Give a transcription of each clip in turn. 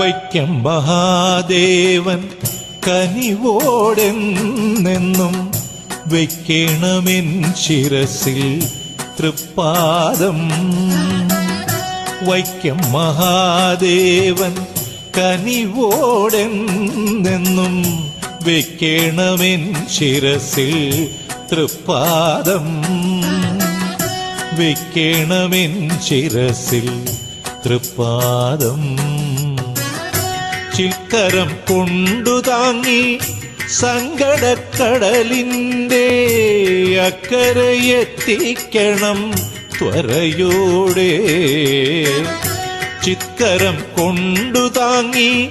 വൈക്കം മഹാദേവൻ കനിവോടെന്നും വയ്ക്കണമെൻ ശിരസിൽ തൃപ്പാദം. വൈക്കം മഹാദേവൻ കനിവോടെന്നും വയ്ക്കണമെൻ ശിരസിൽ തൃപ്പാദം. വയ്ക്കണമെൻ ശിരസിൽ തൃപ്പാദം. ചിൽക്കരം കൊണ്ടു താങ്ങി സങ്കടക്കടലിന്റെ അക്കരയെത്തിക്കണം ത്വരയോടെ. ചിക്കരം കൊണ്ടു താങ്ങി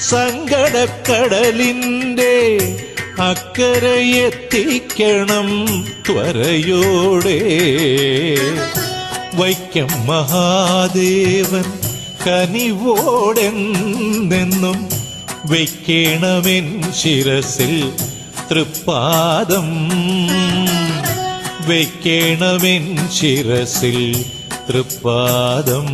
സങ്കടക്കടലിന്റെ അക്കരയെത്തിക്കണം ത്വരയോടെ. വൈക്കം മഹാദേവൻ കനിവോടെന്നെന്നും വയ്ക്കണമെൻ ശിരസിൽ തൃപ്പാദം. വയ്ക്കണമെൻ ശിരസിൽ തൃപ്പാദം.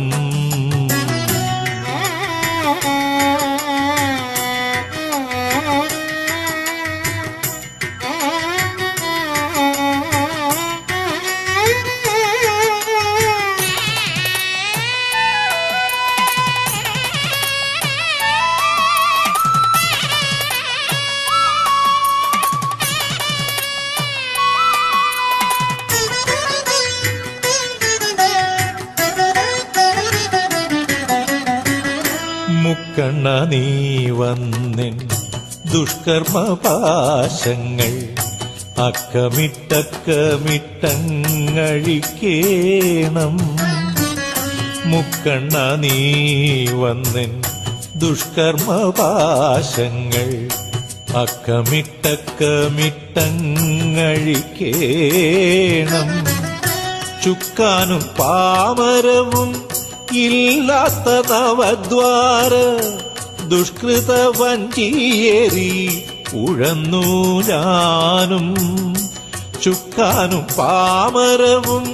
മുക്കണ്ണ നീ വന്നിൻ. ദുഷ്കർമ്മ പാശങ്ങൾ അക്കമിട്ടക്കമിട്ടങ്ങഴിക്കേണം. മുക്കണ്ണ നീ വന്നിൻ. ദുഷ്കർമ്മ പാശങ്ങൾ അക്കമിട്ടക്കമിട്ടങ്ങഴിക്കേണം. ചുക്കാനും പാമരവും ഇല്ലാത്ത നവദ്വാര ദുഷ്കൃത വഞ്ചിയേറി ഉഴന്നു ഞാനും ചുക്കാനും പാമരവും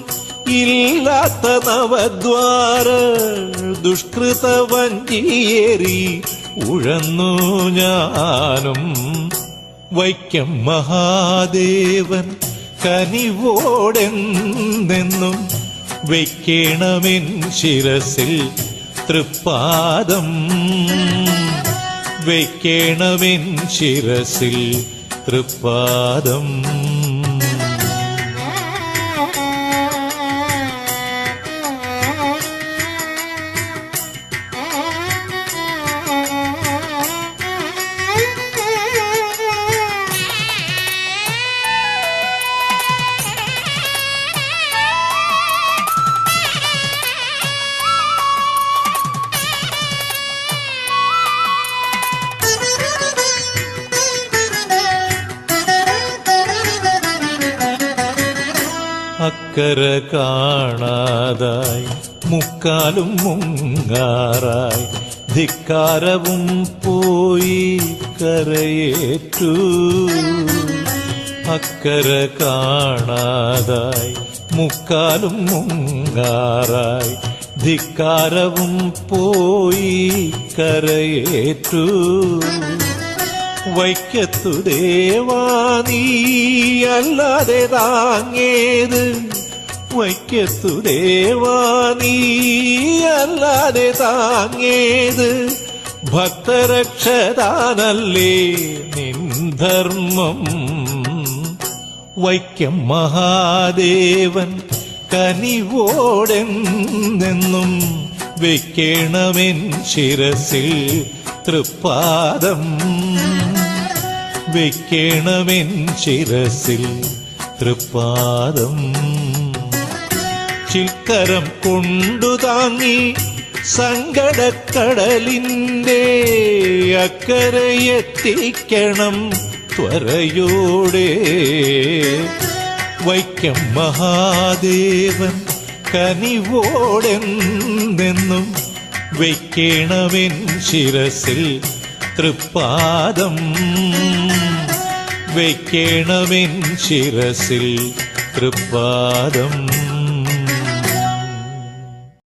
ഇല്ലാത്ത നവദ്വാര ദുഷ്കൃത വഞ്ചിയേറി ഉഴന്നു ഞാനും വൈക്കം മഹാദേവൻ കനിവോടെന്നെന്നും വയ്ക്കണമെൻ ശിരസിൽ തൃപ്പാദം. വെക്കണമെൻ ശിരസിൽ തൃപ്പാദം. അക്കര കാണാതായി. മുക്കാലും മുങ്ങാറായി. ധിക്കാരവും പോയി കരയേറ്റു. അക്കര കാണാതായി. മുക്കാലും മുങ്ങാറായി. ധിക്കാരവും പോയി കരയേറ്റു. വൈക്കത്തു ദേവാ നീ അല്ലാതെ താങ്ങേത് വൈക്കത്തു ദേവാ നീ അല്ലാതെ താങ്ങേത് ഭക്തരക്ഷതാനല്ലേ നിൻ ധർമ്മം വൈക്കം മഹാദേവൻ കനിവോടെന്നെന്നും വെക്കണമെൻ ശിരസിൽ തൃപ്പാദം. വെക്കണമെൻ ശിരസിൽ തൃപ്പാദം. ചിൽക്കരം കൊണ്ടു താങ്ങി സങ്കടക്കടലിന്റെ അക്കരയെത്തിക്കണം ത്വരയോടെ. വൈക്കം മഹാദേവൻ കനിവോടെന്നെന്നും വയ്ക്കണമെൻ ശിരസിൽ തൃപ്പാദം. വയ്ക്കണമെൻ ശിരസിൽ തൃപ്പാദം.